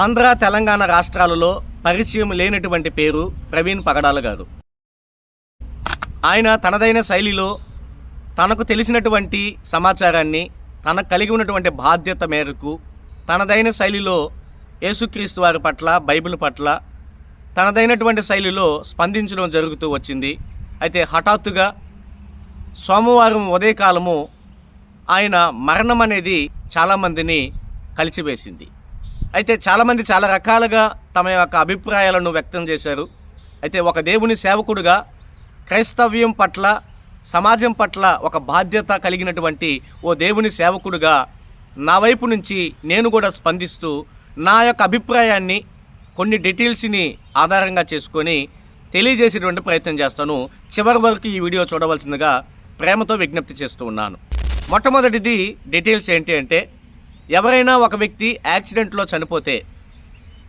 ఆంధ్ర తెలంగాణ రాష్ట్రాలలో పరిచయం లేనటువంటి పేరు ప్రవీణ్ పగడాల గారు. ఆయన తనదైన శైలిలో తనకు తెలిసినటువంటి సమాచారాన్ని తనకు కలిగి ఉన్నటువంటి బాధ్యత మేరకు తనదైన శైలిలో యేసుక్రీస్తు వారి పట్ల బైబిల్ పట్ల తనదైనటువంటి శైలిలో స్పందించడం జరుగుతూ వచ్చింది. అయితే హఠాత్తుగా సోమవారం ఉదయకాలము ఆయన మరణం అనేది చాలామందిని కలిచివేసింది అయితే చాలామంది చాలా రకాలుగా తమ యొక్క అభిప్రాయాలను వ్యక్తం చేశారు. అయితే ఒక దేవుని సేవకుడుగా క్రైస్తవ్యం పట్ల సమాజం పట్ల ఒక బాధ్యత కలిగినటువంటి ఓ దేవుని సేవకుడుగా నా వైపు నుంచి నేను కూడా స్పందిస్తూ నా యొక్క అభిప్రాయాన్ని కొన్ని డీటెయిల్స్ని ఆధారంగా చేసుకొని తెలియజేసేటువంటి ప్రయత్నం చేస్తాను. చివరి వరకు ఈ వీడియో చూడవలసిందిగా ప్రేమతో విజ్ఞప్తి చేస్తూ ఉన్నాను. మొట్టమొదటిది డీటెయిల్స్ ఏంటి అంటే ఎవరైనా ఒక వ్యక్తి యాక్సిడెంట్లో చనిపోతే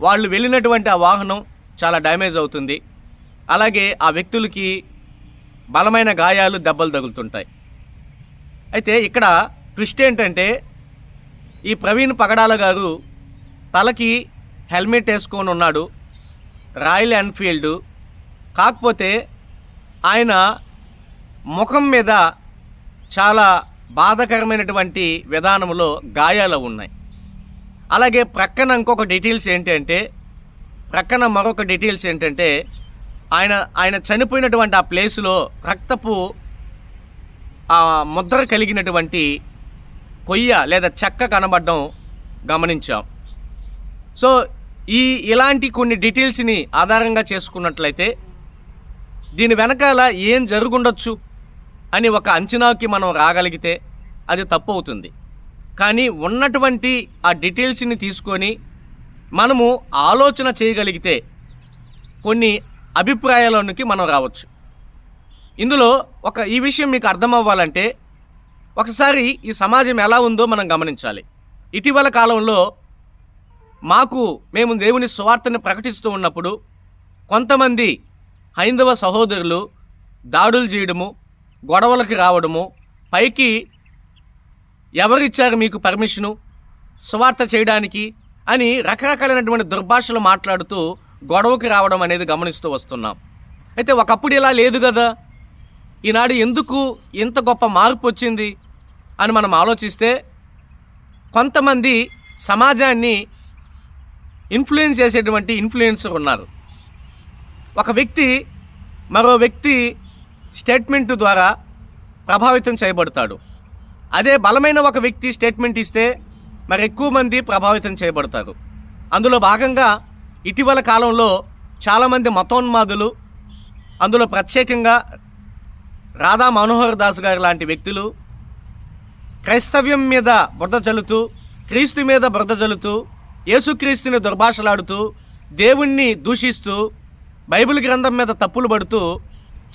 వాళ్ళు వెళ్ళినటువంటి ఆ వాహనం చాలా డ్యామేజ్ అవుతుంది. అలాగే ఆ వ్యక్తులకి బలమైన గాయాలు దెబ్బలు తగులుతుంటాయి. అయితే ఇక్కడ ట్విస్ట్ ఏంటంటే ఈ ప్రవీణ్ పగడాల గారు తలకి హెల్మెట్ వేసుకొని ఉన్నాడు రాయల్ ఎన్ఫీల్డ్. కాకపోతే ఆయన ముఖం మీద చాలా బాధకరమైనటువంటి విధానంలో గాయాలు ఉన్నాయి. అలాగే ప్రక్కన ఇంకొక డీటెయిల్స్ ఏంటంటే ప్రక్కన మరొక డీటెయిల్స్ ఏంటంటే ఆయన ఆయన చనిపోయినటువంటి ఆ ప్లేస్లో రక్తపు ఆ ముద్ర కలిగినటువంటి కొయ్య లేదా చెక్క కనబడడం గమనించాం. సో ఈ ఇలాంటి కొన్ని డీటెయిల్స్ని ఆధారంగా చేసుకున్నట్లయితే దీని వెనకాల ఏం జరుగుండొచ్చు? అని ఒక అంచనాకి మనం రాగలిగితే అది తప్పు అవుతుంది కానీ ఉన్నటువంటి ఆ డీటెయిల్స్ని తీసుకొని మనము ఆలోచన చేయగలిగితే కొన్ని అభిప్రాయాలలోనికి మనం రావచ్చు. ఇందులో ఒక ఈ విషయం మీకు అర్థం అవ్వాలంటే ఒకసారి ఈ సమాజం ఎలా ఉందో మనం గమనించాలి. ఇటీవల కాలంలో మాకు మేము దేవుని స్వార్థను ప్రకటిస్తూ ఉన్నప్పుడు కొంతమంది హైందవ సహోదరులు దాడులు చేయడము గొడవలకి రావడము పైకి ఎవరిచ్చారు మీకు పర్మిషను సువార్త చేయడానికి అని రకరకాలైనటువంటి దుర్భాషలు మాట్లాడుతూ గొడవకి రావడం అనేది గమనిస్తూ వస్తున్నాం. అయితే ఒకప్పుడు ఇలా లేదు కదా. ఈనాడు ఎందుకు ఇంత గొప్ప మార్పు వచ్చింది అని మనం ఆలోచిస్తే కొంతమంది సమాజాన్ని ఇన్ఫ్లుయెన్స్ చేసేటువంటి ఇన్ఫ్లుయెన్సర్ ఉన్నారు. ఒక వ్యక్తి మరో వ్యక్తి స్టేట్మెంట్ ద్వారా ప్రభావితం చేయబడతాడు. అదే బలమైన ఒక వ్యక్తి స్టేట్మెంట్ ఇస్తే మరి ఎక్కువ మంది ప్రభావితం చేయబడతారు. అందులో భాగంగా ఇటీవల కాలంలో చాలామంది మతోన్మాదులు అందులో ప్రత్యేకంగా రాధా మనోహర్ దాస్ గారు లాంటి వ్యక్తులు క్రైస్తవ్యం మీద బురద చల్లుతూ క్రీస్తు మీద బురద చల్లుతూ యేసుక్రీస్తుని దుర్భాషలాడుతూ దేవుణ్ణి దూషిస్తూ బైబిల్ గ్రంథం మీద తప్పులు పడుతూ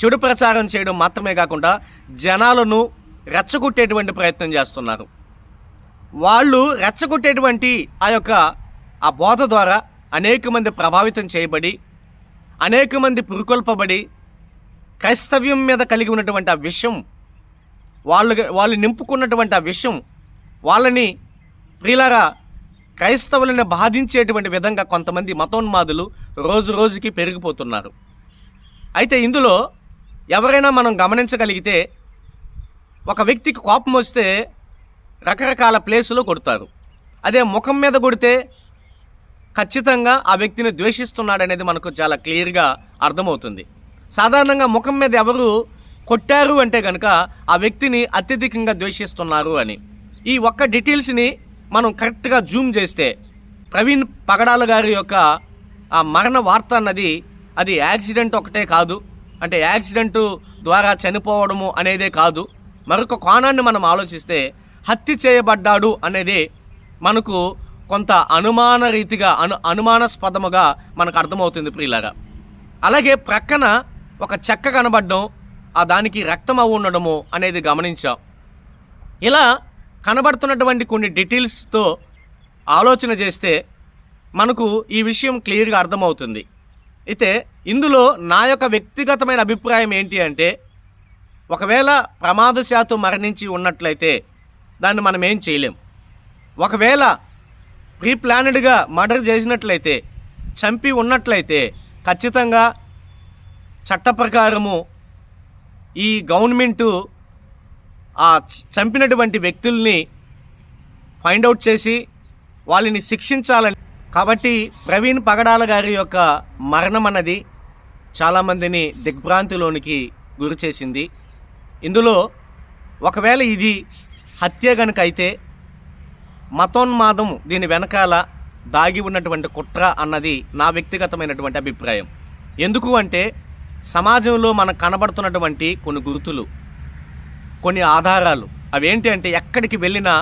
చెడు ప్రచారం చేయడం మాత్రమే కాకుండా జనాలను రెచ్చగొట్టేటువంటి ప్రయత్నం చేస్తున్నారు. వాళ్ళు రెచ్చగొట్టేటువంటి ఆ యొక్క ఆ బోధ ద్వారా అనేక మంది ప్రభావితం చేయబడి అనేక మంది పురుకొల్పబడి క్రైస్తవ్యం మీద కలిగి ఉన్నటువంటి ఆ విషయం వాళ్ళు వాళ్ళు నింపుకున్నటువంటి ఆ విషయం వాళ్ళని ప్రియులారా క్రైస్తవులను బాధించేటువంటి విధంగా కొంతమంది మతోన్మాదులు రోజు రోజుకి పెరిగిపోతున్నారు. అయితే ఇందులో ఎవరైనా మనం గమనించగలిగితే ఒక వ్యక్తికి కోపం వస్తే రకరకాల ప్లేసులో కొడతారు. అదే ముఖం మీద కొడితే ఖచ్చితంగా ఆ వ్యక్తిని ద్వేషిస్తున్నాడనేది మనకు చాలా క్లియర్గా అర్థమవుతుంది. సాధారణంగా ముఖం మీద ఎవరు కొట్టారు అంటే కనుక ఆ వ్యక్తిని అత్యధికంగా ద్వేషిస్తున్నారు అని. ఈ ఒక్క డీటెయిల్స్ని మనం కరెక్ట్గా జూమ్ చేస్తే ప్రవీణ్ పగడాల గారి యొక్క ఆ మరణ వార్త అన్నది అది యాక్సిడెంట్ ఒకటే కాదు. అంటే యాక్సిడెంట్ ద్వారా చనిపోవడము అనేదే కాదు. మరొక కోణాన్ని మనం ఆలోచిస్తే హత్య చేయబడ్డాడు అనేది మనకు కొంత అనుమాన రీతిగా అను అనుమానాస్పదముగా మనకు అర్థమవుతుంది ప్రియులారా. అలాగే ప్రక్కన ఒక చెక్క కనబడడం ఆ దానికి రక్తం అవి ఉండడము అనేది గమనించాం. ఇలా కనబడుతున్నటువంటి కొన్ని డీటెయిల్స్తో ఆలోచన చేస్తే మనకు ఈ విషయం క్లియర్గా అర్థమవుతుంది. అయితే ఇందులో నా యొక్క వ్యక్తిగతమైన అభిప్రాయం ఏంటి అంటే ఒకవేళ ప్రమాదశాత్తు మరణించి ఉన్నట్లయితే దాన్ని మనం ఏం చేయలేం. ఒకవేళ ప్రీ ప్లానెడ్గా మర్డర్ చేసినట్లయితే చంపి ఉన్నట్లయితే ఖచ్చితంగా చట్ట ప్రకారము ఈ గవర్నమెంటు ఆ చంపినటువంటి వ్యక్తుల్ని ఫైండ్ అవుట్ చేసి వాళ్ళని శిక్షించాలని కాబట్టి ప్రవీణ్ పగడాల గారి యొక్క మరణం అన్నది చాలామందిని దిగ్భ్రాంతిలోనికి గురి చేసింది. ఇందులో ఒకవేళ ఇది హత్య గనుక అయితే మతోన్మాదం దీని వెనకాల దాగి ఉన్నటువంటి కుట్ర అన్నది నా వ్యక్తిగతమైనటువంటి అభిప్రాయం. ఎందుకు అంటే సమాజంలో మనకు కనబడుతున్నటువంటి కొన్ని గుర్తులు కొన్ని ఆధారాలు. అవేంటి అంటే ఎక్కడికి వెళ్ళినా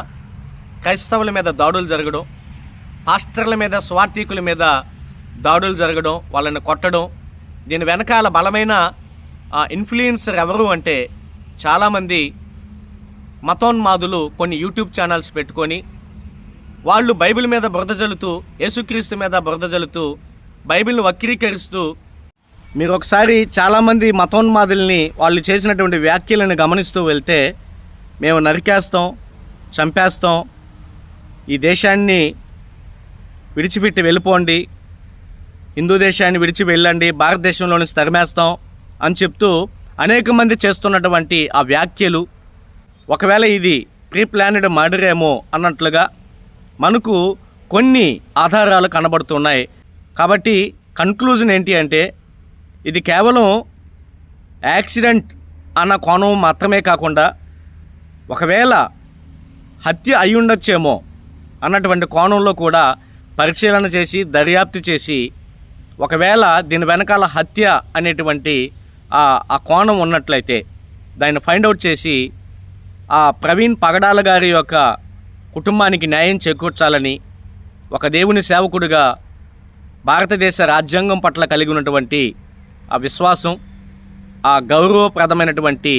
క్రైస్తవుల మీద దాడులు జరగడం పాస్టర్ల మీద స్వార్థికుల మీద దాడులు జరగడం వాళ్ళని కొట్టడం దీని వెనకాల బలమైన ఇన్ఫ్లుయెన్సర్ ఎవరు అంటే చాలామంది మతోన్మాదులు కొన్ని యూట్యూబ్ ఛానల్స్ పెట్టుకొని వాళ్ళు బైబిల్ మీద బురద జల్లుతూ యేసుక్రీస్తు మీద బురద జల్లుతూ బైబిల్ని వక్రీకరిస్తూ మీరు ఒకసారి చాలామంది మతోన్మాదుల్ని వాళ్ళు చేసినటువంటి వ్యాఖ్యలను గమనిస్తూ వెళ్తే మేము నరికేస్తాం చంపేస్తాం ఈ దేశాన్ని విడిచిపెట్టి వెళ్ళిపోండి. హిందూ దేశాన్ని విడిచి వెళ్ళండి. భారతదేశంలో నుంచి తగమేస్తాం అని చెప్తూ అనేక మంది చేస్తున్నటువంటి ఆ వ్యాఖ్యలు. ఒకవేళ ఇది ప్రీ ప్లానెడ్ మర్డర్ ఏమో అన్నట్లుగా మనకు కొన్ని ఆధారాలు కనబడుతున్నాయి. కాబట్టి కన్క్లూజన్ ఏంటి అంటే ఇది కేవలం యాక్సిడెంట్ అన్న కోణం మాత్రమే కాకుండా ఒకవేళ హత్య అయి ఉండొచ్చేమో అన్నటువంటి కోణంలో కూడా పరిశీలన చేసి దర్యాప్తు చేసి ఒకవేళ దీని వెనకాల హత్య అనేటువంటి ఆ ఆ కోణం ఉన్నట్లయితే దాన్ని ఫైండ్ అవుట్ చేసి ఆ ప్రవీణ్ పగడాల గారి యొక్క కుటుంబానికి న్యాయం చేకూర్చాలని ఒక దేవుని సేవకుడిగా భారతదేశ రాజ్యాంగం పట్ల కలిగి ఉన్నటువంటి ఆ విశ్వాసం ఆ గౌరవప్రదమైనటువంటి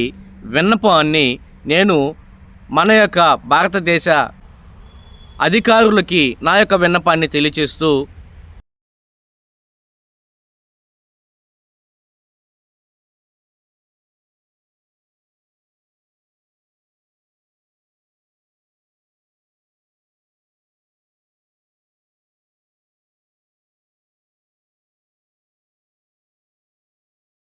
విన్నపాన్ని నేను మన యొక్క భారతదేశ అధికారులకి నా యొక్క విన్నపాన్ని తెలియచేస్తూ